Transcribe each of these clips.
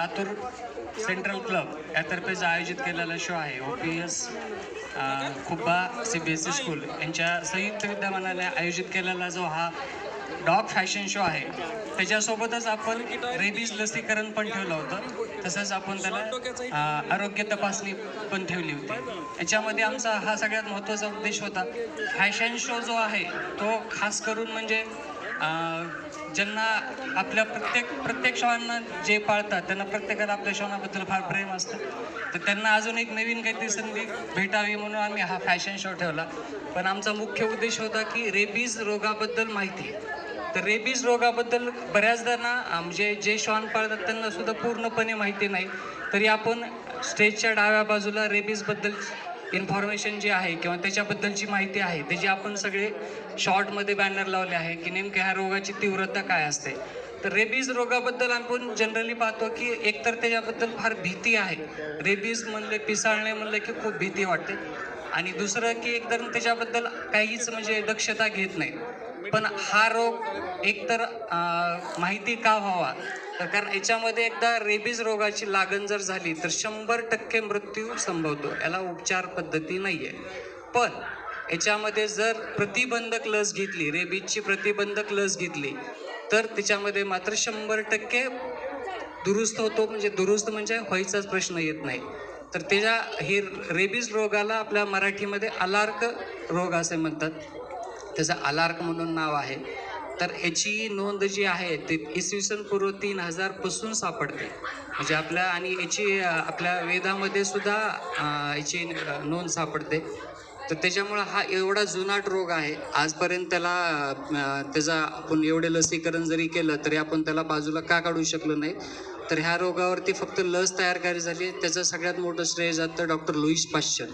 Latur central club यातर्फे जो आयोजित केलेला शो आहे O P S Khubba C B S C school यांच्या संयुक्त विद्यमानाने आयोजित केलेला जो हा डॉग फॅशन शो आहे त्याच्यासोबतच आपण रेबीज लसीकरण पण ठेवलं होतं. तसंच आपण त्याला आरोग्य तपासणी पण ठेवली होती. याच्यामध्ये आमचा हा सगळ्यात महत्त्वाचा उद्देश होता. फॅशन शो जो आहे तो खास करून म्हणजे ज्यांना आपल्या प्रत्येक प्रत्येक श्वानांना जे पाळतात त्यांना प्रत्येकाला आपल्या श्वानाबद्दल फार प्रेम असतं. तर त्यांना अजून एक नवीन काहीतरी संधी भेटावी म्हणून आम्ही हा फॅशन शो ठेवला. पण आमचा मुख्य उद्देश होता की रेबीज रोगाबद्दल माहिती. तर रेबीज रोगाबद्दल बऱ्याचदा ना म्हणजे जे श्वान पाळतात त्यांना सुद्धा पूर्णपणे माहिती नाही. तरी आपण स्टेजच्या डाव्या बाजूला रेबीजबद्दल इन्फॉर्मेशन जी आहे किंवा त्याच्याबद्दलची माहिती आहे त्याची आपण सगळे शॉर्टमध्ये बॅनर लावले आहे की नेमक्या ह्या रोगाची तीव्रता काय असते. तर रेबीज रोगाबद्दल आपण जनरली पाहतो की एकतर त्याच्याबद्दल फार भीती आहे. रेबीज म्हणले पिसाळणे म्हणलं की खूप भीती वाटते. आणि दुसरं की एकदम त्याच्याबद्दल काहीच म्हणजे दक्षता घेत नाही. पण हा रोग एकतर माहिती का व्हावा? तर कारण याच्यामध्ये एकदा रेबीज रोगाची लागण जर झाली तर शंभर टक्के मृत्यू संभवतो. याला उपचार पद्धती नाही आहे पण याच्यामध्ये जर प्रतिबंधक लस घेतली रेबीजची प्रतिबंधक लस घेतली तर त्याच्यामध्ये मात्र शंभर टक्के दुरुस्त होतो म्हणजे दुरुस्त म्हणजे व्हायचाच प्रश्न येत नाही. तर त्याच्या हे रेबीज रोगाला आपल्या मराठीमध्ये अलार्क रोग असे म्हणतात. त्याचं अलार्क म्हणून नाव आहे. तर याची नोंद जी आहे ते इसवी सन पूर्व तीन हजारपासून सापडते. म्हणजे आपल्या आणि याची आपल्या वेदामध्ये सुद्धा याची नोंद सापडते. तर त्याच्यामुळं हा एवढा जुनाट रोग आहे. आजपर्यंत त्याला त्याचा आपण एवढे लसीकरण जरी केलं तरी आपण त्याला बाजूला का काढू शकलो नाही? तर ह्या रोगावरती फक्त लस तयार करायची झाली त्याचं सगळ्यात मोठं श्रेय जातं डॉक्टर लुईस पाश्चर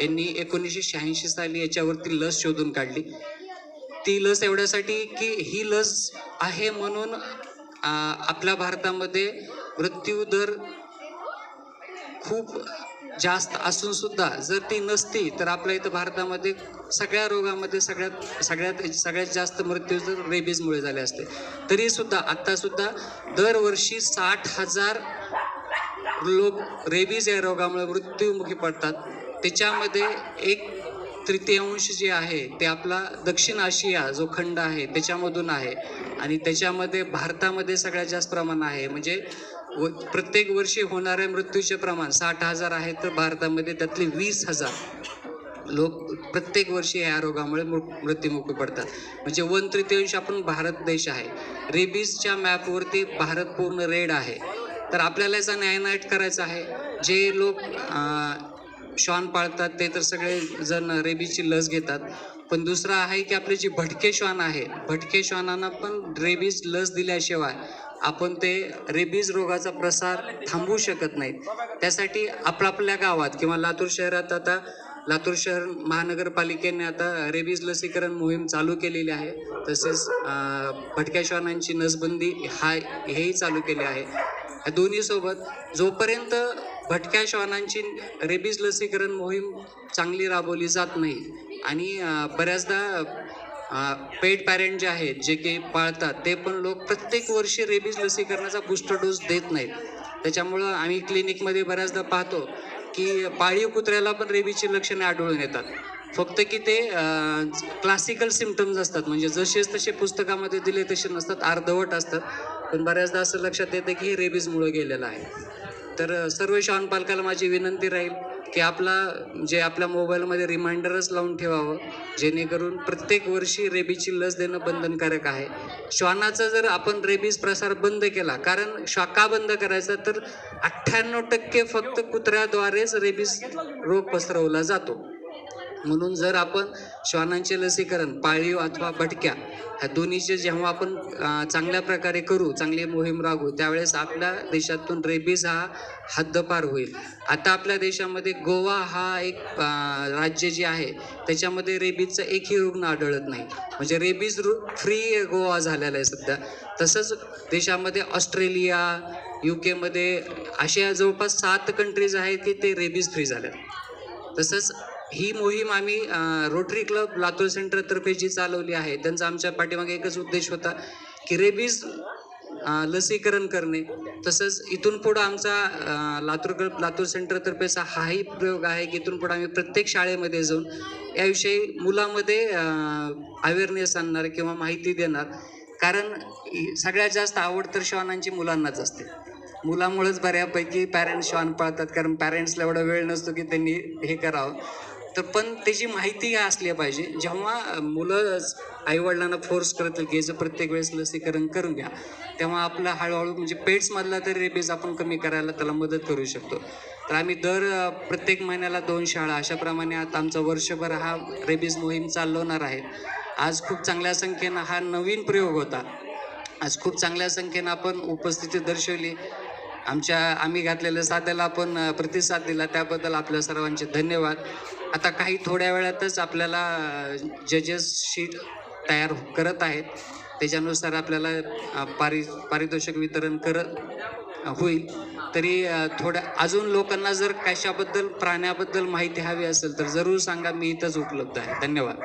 यांनी एकोणीसशे शहाऐंशी साली याच्यावरती लस शोधून काढली. ती लस एवढ्यासाठी की ही लस आहे म्हणून आपल्या भारतामध्ये मृत्यू दर खूप जास्त असून सुद्धा जर ती नसती तर आपल्या इथं भारतामध्ये सगळ्या रोगामध्ये सगळ्यात सगळ्यात सगळ्यात जास्त मृत्यू जर रेबीजमुळे झाले असते तरी सुद्धा दरवर्षी साठ हजार लोक रेबीज या रोगामुळे मृत्युमुखी पडतात. त्याच्यामध्ये एक तृतीयांश जे आहे ते आपला दक्षिण आशिया जो खंड आहे त्याच्यामधून आहे. आणि त्याच्यामध्ये भारतामध्ये सगळ्यात जास्त प्रमाण आहे. म्हणजे व प्रत्येक वर्षी होणाऱ्या मृत्यूचे प्रमाण साठ हजार आहे तर भारतामध्ये त्यातले वीस हजार लोक प्रत्येक वर्षी ह्या रोगामुळे मृ- मृत्युमुखी पडतात. म्हणजे वन तृतीयांश आपण भारत देश आहे. रेबीजच्या मॅपवरती भारत पूर्ण रेड आहे. तर आपल्याला याचा न्यायनाट करायचा आहे. जे लोक श्वान पाळतात ते तर सगळे जण रेबीजची लस घेतात. पण दुसरं आहे की आपले जे भटके श्वान आहे भटके श्वानांना पण रेबीज लस दिल्याशिवाय आपण ते रेबीज रोगाचा प्रसार थांबवू शकत नाहीत. त्यासाठी आपल्या आपल्या गावात किंवा लातूर शहरात आता लातूर शहर महानगरपालिकेने आता रेबीज लसीकरण मोहीम चालू केलेली आहे. तसेच भटक्या श्वानांची नसबंदी हा हेही चालू केले आहे. या दोन्हीसोबत जोपर्यंत भटक्या श्वानांची रेबीज लसीकरण मोहीम चांगली राबवली जात नाही. आणि बऱ्याचदा पेड पॅरेंट जे आहेत जे काही पाळतात ते पण लोक प्रत्येक वर्षी रेबीज लसीकरणाचा बूस्टर डोस देत नाहीत. त्याच्यामुळं आम्ही क्लिनिकमध्ये बऱ्याचदा पाहतो की पाळीव कुत्र्याला पण रेबीजची लक्षणे आढळून येतात. फक्त की ते क्लासिकल सिमटम्स असतात. म्हणजे जसेच तसे पुस्तकामध्ये दिले तसे नसतात अर्धवट असतात. पण बऱ्याचदा असं लक्षात येतं की हे रेबीजमुळे गेलेलं आहे. तर सर्व श्वान पालकाला माझी विनंती राहील की आपला जे आपल्या मोबाईलमध्ये रिमाइंडरच लावून ठेवावं जेणेकरून प्रत्येक वर्षी रेबीची लस देणं बंधनकारक आहे. श्वानाचा जर आपण रेबीज प्रसार बंद केला कारण श्वाका बंद करायचा तर अठ्ठ्याण्णव टक्के फक्त कुत्र्याद्वारेच रेबीज रोग पसरवला जातो. म्हणून जर आपण श्वानांचे लसीकरण पाळीव अथवा भटक्या ह्या दोन्हीचे जेव्हा आपण चांगल्या प्रकारे करू चांगली मोहीम राबवू त्यावेळेस आपल्या देशातून रेबीज हा हद्दपार होईल. आता आपल्या देशामध्ये गोवा हा एक राज्य जे आहे त्याच्यामध्ये रेबीजचा एकही रुग्ण आढळत नाही. म्हणजे रेबीज रु फ्री गोवा झालेला आहे सध्या. तसंच देशामध्ये ऑस्ट्रेलिया यू केमध्ये अशा जवळपास सात कंट्रीज आहेत की ते रेबीज फ्री झाल्या तसंच ही मोहीम आम्ही रोटरी क्लब लातूर सेंटरतर्फे जी चालवली आहे त्यांचा आमच्या पाठीमागे एकच उद्देश होता की रेबीज लसीकरण करणे. तसंच इथून पुढं आमचा लातूर क्लब लातूर सेंटरतर्फेचा हाही प्रयोग आहे की इथून पुढं आम्ही प्रत्येक शाळेमध्ये जाऊन याविषयी मुलामध्ये अवेअरनेस आणणार किंवा माहिती देणार. कारण सगळ्यात जास्त आवड तर श्वानांची मुलांनाच असते. मुलामुळेच बऱ्यापैकी पॅरेंट्स श्वान पाळतात कारण पॅरेंट्सला एवढा वेळ नसतो की त्यांनी हे करावं. तर पण त्याची माहिती असली पाहिजे. जेव्हा मुलं आईवडिलांना फोर्स करतील की याचं प्रत्येक वेळेस लसीकरण करून घ्या. तेव्हा आपलं हळूहळू म्हणजे पेट्समधला तरी रेबीज आपण कमी करायला त्याला मदत करू शकतो. तर आम्ही दर प्रत्येक महिन्याला दोन शाळा अशाप्रमाणे आता आमचा वर्षभर हा रेबीज मोहीम चालवणार आहे. आज खूप चांगल्या संख्येनं हा नवीन प्रयोग होता. आज खूप चांगल्या संख्येनं आपण उपस्थिती दर्शवली. आमच्या आम्ही घातलेल्या साध्याला आपण प्रतिसाद दिला. त्याबद्दल आपल्या सर्वांचे धन्यवाद. आता काही थोड्या वेळातच आपल्याला जजेस शीट तयार करत आहेत. त्याच्यानुसार आपल्याला पारि पारितोषिक वितरण करत होईल. तरी थोड्या अजून लोकांना जर कशाबद्दल प्राण्याबद्दल माहिती हवी असेल तर जरूर सांगा मी इथंच उपलब्ध आहे. धन्यवाद.